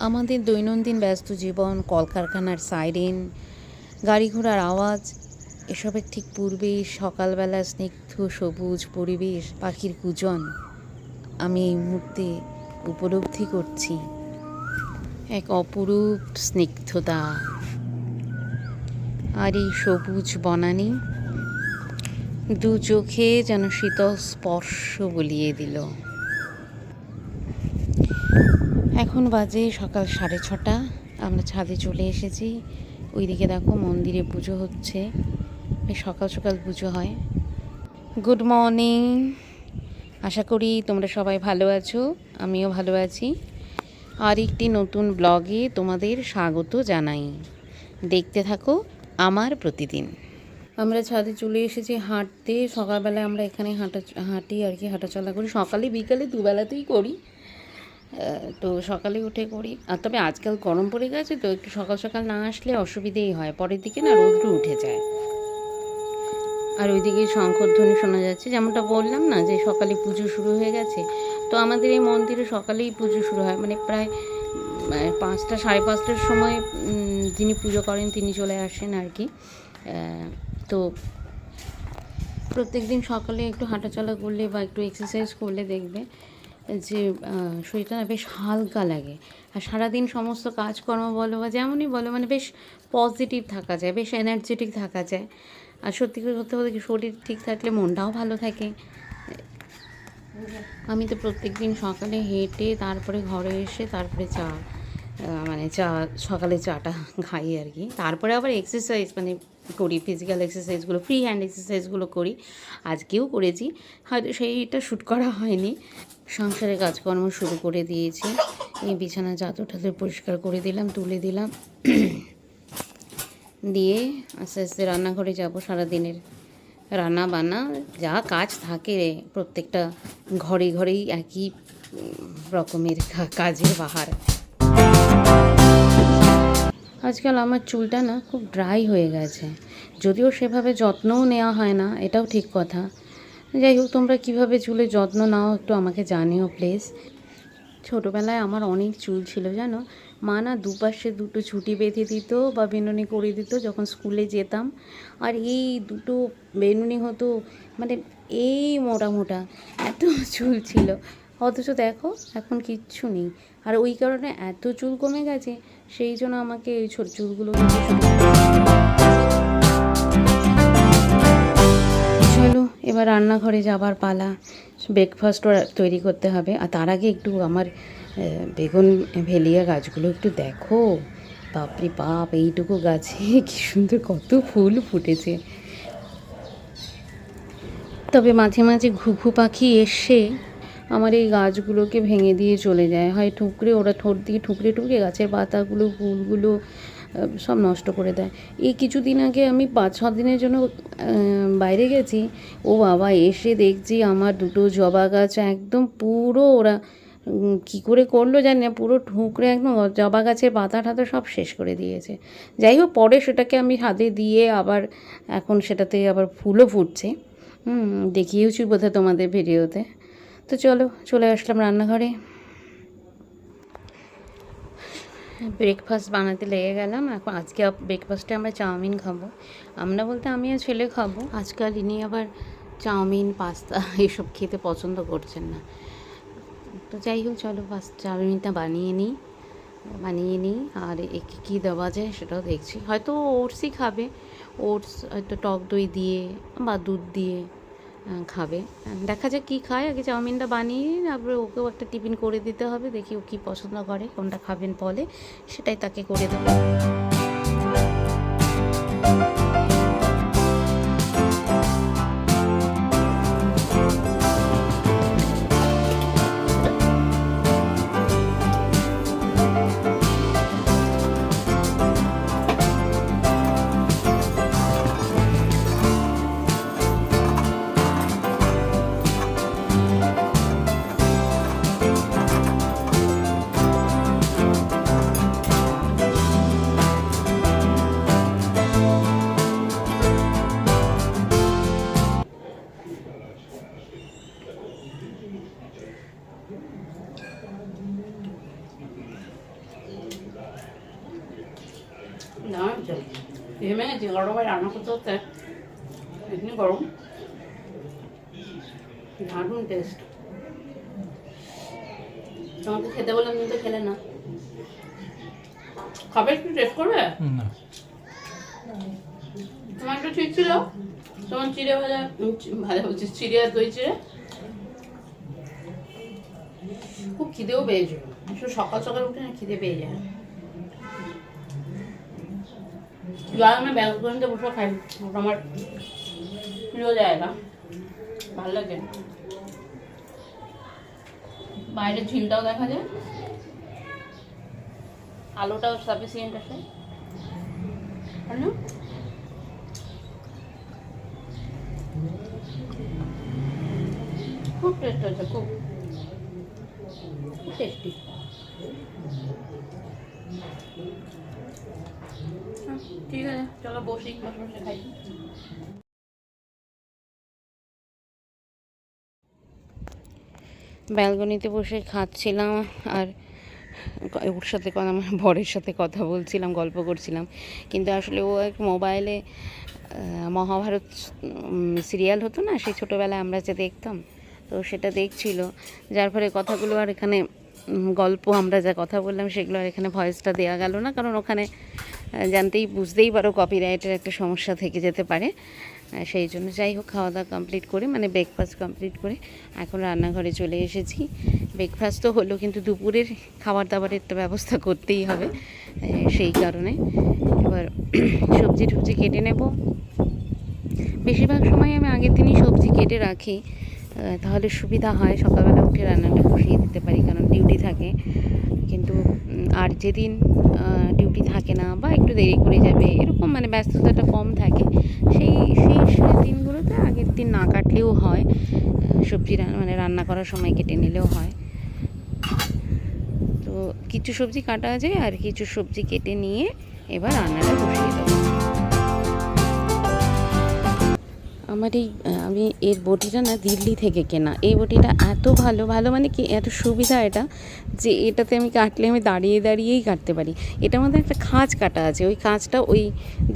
আমাদের দৈনন্দিন ব্যস্ত জীবন, কলকারখানার সাইরেন গাড়ি ঘোড়ার আওয়াজ, এসবের ঠিক পূর্বেই সকালবেলা স্নিগ্ধ সবুজ পরিবেশ, পাখির কুজন আমি এই মুহূর্তে উপলব্ধি করছি। এক অপরূপ স্নিগ্ধতা। আর এই সবুজ বনানী দু চোখে যেন শীতল স্পর্শ বলিয়ে দিল। এখন বাজে সকাল সাড়ে ছটা। আমরা ছাদে চলে এসেছি। ওইদিকে দেখো মন্দিরে পুজো হচ্ছে। সকাল সকাল পুজো হয়। গুড মর্নিং আশা করি তোমরা সবাই ভালো আছো। আমিও ভালো আছি। আর একটি নতুন ব্লগে তোমাদের স্বাগত জানাই। দেখতে থাকো আমার প্রতিদিন। আমরা ছাদে চলে এসেছি হাঁটতে। সকালবেলায় আমরা এখানে হাঁটা, হাঁটি আর কি, হাঁটাচলা করি। সকালে বিকালে দুবেলাতেই করি। তো সকালে উঠে করি। আর তবে আজকাল গরম পড়ে গেছে, তো একটু সকাল সকাল না আসলে অসুবিধেই হয়। পরের দিকে না রোদ্রু উঠে যায়। আর ওইদিকে শঙ্করধ্বনি শোনা যাচ্ছে, যেমনটা বললাম না যে সকালে পুজো শুরু হয়ে গেছে। তো আমাদের এই মন্দিরে সকালেই পুজো শুরু হয়। মানে প্রায় পাঁচটা, সাড়ে পাঁচটার সময় যিনি পুজো করেন তিনি চলে আসেন আর কি। তো প্রত্যেক দিন সকালে একটু হাঁটাচলা করলে বা একটু এক্সারসাইজ করলে দেখবে যে শরীরটা না বেশ হালকা লাগে। আর সারাদিন সমস্ত কাজকর্ম বলো বা যেমনই বলো মানে বেশ পজিটিভ থাকা যায়, বেশ এনার্জেটিক থাকা যায়। আর সত্যি করে করতে বলতে শরীর ঠিক থাকলে মনটাও ভালো থাকে। আমি তো প্রত্যেক দিন সকালে হেঁটে তারপরে ঘরে এসে তারপরে চা মানে চা, সকালে চাটা খাই আর কি। তারপরে আবার এক্সারসাইজ মানে করি ফিজিক্যাল এক্সারসাইজগুলো ফ্রি হ্যান্ড এক্সারসাইজগুলো করি। আজকেও করেছি, হয়তো সেইটা শ্যুট করা হয়নি। সংসারের কাজকর্ম শুরু করে দিয়েছি। এই বিছানা চাদর টাদর পরিষ্কার করে দিলাম, তুলে দিলাম। দিয়ে আস্তে আস্তে রান্নাঘরে যাব, সারাদিনের রান্না বান্না, যা কাজ থাকে প্রত্যেকটা ঘরে ঘরেই একই রকমের কাজের বাহার। আজকাল আমার চুলটা না খুব ড্রাই হয়ে গেছে। যদিও সেভাবে যত্নও নেওয়া হয় না, এটাও ঠিক কথা। যাই হোক, তোমরা কীভাবে চুলের যত্ন নাও একটু আমাকে জানিও প্লিজ ছোটোবেলায় আমার অনেক চুল ছিল, জানো? মা না দুপাশে দুটো ছুটি বেঁধে দিত বা বেনুনি করে দিত যখন স্কুলে যেতাম। আর এই দুটো বেনুনি হতো মানে এই মোটা মোটা এত চুল ছিল। অথচ দেখো, এখন কিচ্ছু নেই। আর ওই কারণে এত চুল কমে গেছে, সেই জন্য আমাকে এই ছোট চুলগুলো চলো এবার রান্নাঘরে যাবার পালা। ব্রেকফাস্টও তৈরি করতে হবে। আর তার আগে একটু আমার বেগুন ভেলিয়া গাছগুলো একটু দেখো। বাপরে বাপ, এইটুকু গাছে কি সুন্দর কত ফুল ফুটেছে। তবে মাঝে মাঝে ঘুঘু পাখি এসে আমার এই গাছগুলোকে ভেঙে দিয়ে চলে যায়। হয় ঠুকরে, ওরা ঠোঁট দিয়ে ঠুকরে ঠুকরে গাছের পাতাগুলো, ফুলগুলো সব নষ্ট করে দেয়। এই কিছুদিন আগে আমি পাঁচ, ছ দিনের জন্য বাইরে গেছি। ও বাবা, এসে দেখছি আমার দুটো জবা গাছ একদম পুরো ওরা কী করে করল জানি না, পুরো ঠুকরে একদম জবা গাছের পাতা টাতা সব শেষ করে দিয়েছে। যাই হোক, পরে সেটাকে আমি হাতে দিয়ে আবার এখন সেটাতে আবার ফুলও ফুটছে। হুম, দেখিয়েওছি বোধহয় তোমাদের ভিডিওতে। তো চলো, চলে আসলাম রান্নাঘরে। ব্রেকফাস্ট বানাতে লেগে গেলাম। এখন আজকে ব্রেকফাস্টে আমরা চাউমিন খাব। আমরা বলতে আমি আর ছেলে খাব। আজকাল ইনি আবার চাউমিন, পাস্তা এসব খেতে পছন্দ করছেন না। তো যাই হোক, চলো পাস চাউমিনটা বানিয়ে নিই। বানিয়ে নিই। আর একে কী দেওয়া যায় সেটাও দেখছি। হয়তো ওটসই খাবে। ওটস হয়তো টক দই দিয়ে বা দুধ দিয়ে। খাবে। দেখা যাক কী খায়। আগে চাউমিনটা বানিয়ে তারপরে ওকেও একটা টিফিন করে দিতে হবে। দেখি ও কী পছন্দ করে, কোনটা খাবেন বলে। সেটাই তাকে করে দেবো। গেছি গরমে রান্না করতে করতে এমনি গরম। দারুণ টেস্ট তোমাকে খেতে বললাম তুমি তো খেলে না। খাবে একটু টেস্ট করবে? না। তোমার একটু ঠিক ছিল? তোমার চিড়ে ভাজা ভাজা বলছি চিড়ে আর দই চিড়ে? খুব খিদেও পেয়েছিল সকাল সকাল উঠে না খিদে পেয়ে যায়। গরমে ব্যালকনিতে বসে খাই। আমার প্রিয় জায়গা। ভালো লাগে। বাইরের ঝিলটাও দেখা যায়। আলোটাও সাফিসিয়েন্ট আছে। খুব টেস্ট হয়েছে, খুব। টেস্টি ব্যালকনিতে বসে খাচ্ছিলাম আর ওর সাথে আমার বরের সাথে কথা বলছিলাম, গল্প করছিলাম। কিন্তু আসলে ও এক মোবাইলে মহাভারত সিরিয়াল হতো না, সেই ছোটোবেলায় আমরা যে দেখতাম, তো সেটা দেখছিল। যার ফলে কথাগুলো আর এখানে গল্প আমরা যা কথা বললাম সেগুলো এখানে ভয়েসটা দেওয়া গেল না, কারণ ওখানে জানতেই, বুঝতেই পারো কপিরাইটের একটা সমস্যা থেকে যেতে পারে। সেই জন্য যাই হোক খাওয়া দাওয়া কমপ্লিট করে মানে ব্রেকফাস্ট কমপ্লিট করে এখন রান্নাঘরে চলে এসেছি। ব্রেকফাস্ট তো হলো, কিন্তু দুপুরের খাবার দাবারের তো ব্যবস্থা করতেই হবে সেই কারণে। এবার সবজি টবজি কেটে নেব। বেশিরভাগ সময় আমি আগের দিনই সবজি কেটে রাখি। তাহলে সুবিধা হয়, সকালবেলা উঠে রান্নাটা বসিয়ে দিতে পারি, কারণ ডিউটি থাকে। কিন্তু আর যেদিন ডিউটি থাকে না বা একটু দেরি করে যাবে, এরকম মানে ব্যস্ততাটা কম থাকে, সেই সেই দিনগুলোতে আগের দিন না কাটলেও হয় সবজি মানে রান্না করার সময় কেটে নিলেও হয়। তো কিছু সবজি কাটা যায়, আর কিছু সবজি কেটে নিয়ে এবার রান্নাটা বসিয়ে দেবো। আমার এই আমি এর বটিটা না দিল্লি থেকে কেনা। এই বটিটা এত ভালো ভালো মানে কি এত সুবিধা এটা যে এটাতে আমি কাটলে আমি দাঁড়িয়ে, দাঁড়িয়েই কাটতে পারি। এটার মধ্যে একটা খাঁজ কাটা আছে। ওই খাঁজটা ওই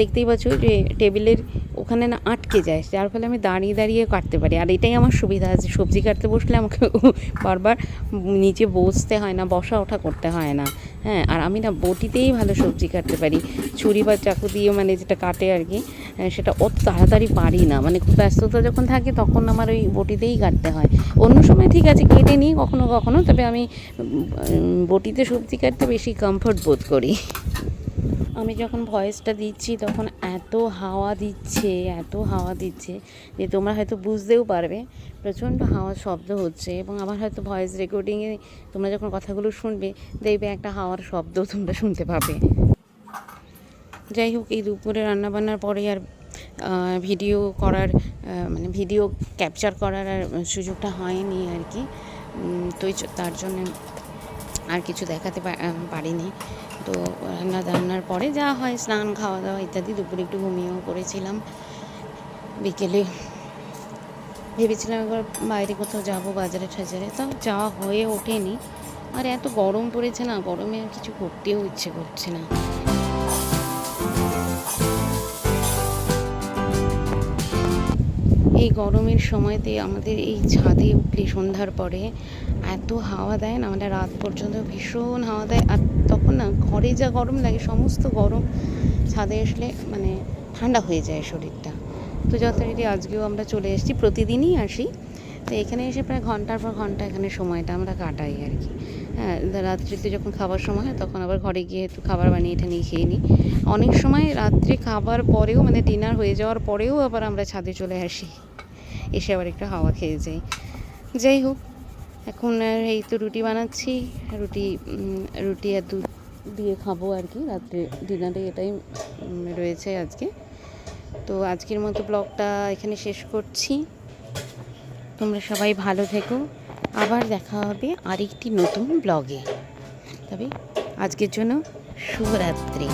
দেখতেই পাচ্ছ যে টেবিলের ওখানে না আটকে যায়, যার ফলে আমি দাঁড়িয়ে দাঁড়িয়ে কাটতে পারি। আর এটাই আমার সুবিধা আছে, সবজি কাটতে বসলে আমাকে বারবার নিচে বসতে হয় না, বসা ওঠা করতে হয় না। হ্যাঁ আর আমি না বটিতেই ভালো সবজি কাটতে পারি। ছুরি বা চাকু দিয়ে মানে যেটা কাটে আর কি সেটা অত তাড়াতাড়ি পারি না। মানে ব্যস্ততা যখন থাকে তখন আমার ওই বটিতেই কাটতে হয়। অন্য সময় ঠিক আছে, কেটে নিই কখনো কখনো, তবে আমি বটিতে সবজি কাটতে বেশি কমফোর্ট বোধ করি। আমি যখন ভয়েসটা দিচ্ছি তখন এত হাওয়া দিচ্ছে, এত হাওয়া দিচ্ছে যে তোমরা হয়তো বুঝতেও পারবে, প্রচণ্ড হাওয়ার শব্দ হচ্ছে এবং আমার হয়তো ভয়েস রেকর্ডিংয়ে তোমরা যখন কথাগুলো শুনবে, দেখবে একটা হাওয়ার শব্দ তোমরা শুনতে পাবে। যাই হোক, এই দুপুরে রান্নাবান্নার পরে আর ভিডিও করার মানে ভিডিও ক্যাপচার করার আর সুযোগটা হয়নি আর কি। তো তার জন্য আর কিছু দেখাতে পারিনি। তো রান্না রান্নার পরে যা হয়, স্নান খাওয়া দাওয়া ইত্যাদি, দুপুরে একটু ঘুমিয়েও করেছিলাম বিকেলে ভেবেছিলাম একবার বাইরে কোথাও যাব বাজারে টাজারে তাও যাওয়া হয়ে ওঠেনি। আর এত গরম পড়েছে না, গরমে কিছু করতেও ইচ্ছে করছে না। এই গরমের সময়তে আমাদের এই ছাদে উঠলে সন্ধ্যার পরে এত হাওয়া দেয় না আমাদের রাত পর্যন্ত ভীষণ হাওয়া দেয়। আর তখন না ঘরে যা গরম লাগে, সমস্ত গরম ছাদে আসলে মানে ঠান্ডা হয়ে যায় শরীরটা। তো যথারীতি আজকেও আমরা চলে এসেছি, প্রতিদিনই আসি। তো এখানে এসে প্রায় ঘণ্টার পর ঘণ্টা এখানে সময়টা আমরা কাটাই আর কি। হ্যাঁ রাত্রিতে যখন খাবার সময় হয় তখন আবার ঘরে গিয়ে একটু খাবার বানিয়ে এটা নিয়ে খেয়ে নিই। অনেক সময় রাত্রে খাবার পরেও মানে ডিনার হয়ে যাওয়ার পরেও আবার আমরা ছাদে চলে আসি। এসে আবার একটু হাওয়া খেয়ে যাই। যাই হোক, এখন এই তো রুটি বানাচ্ছি। রুটি রুটি আর দুধ দিয়ে খাব আর কি। রাত্রে ডিনারে এটাই রয়েছে আজকে। তো আজকের মতো ব্লগটা এখানে শেষ করছি। তোমরা সবাই ভালো থেকো। আবার দেখা হবে আরেকটি নতুন ব্লগে। তবে আজকের জন্য শুভরাত্রি।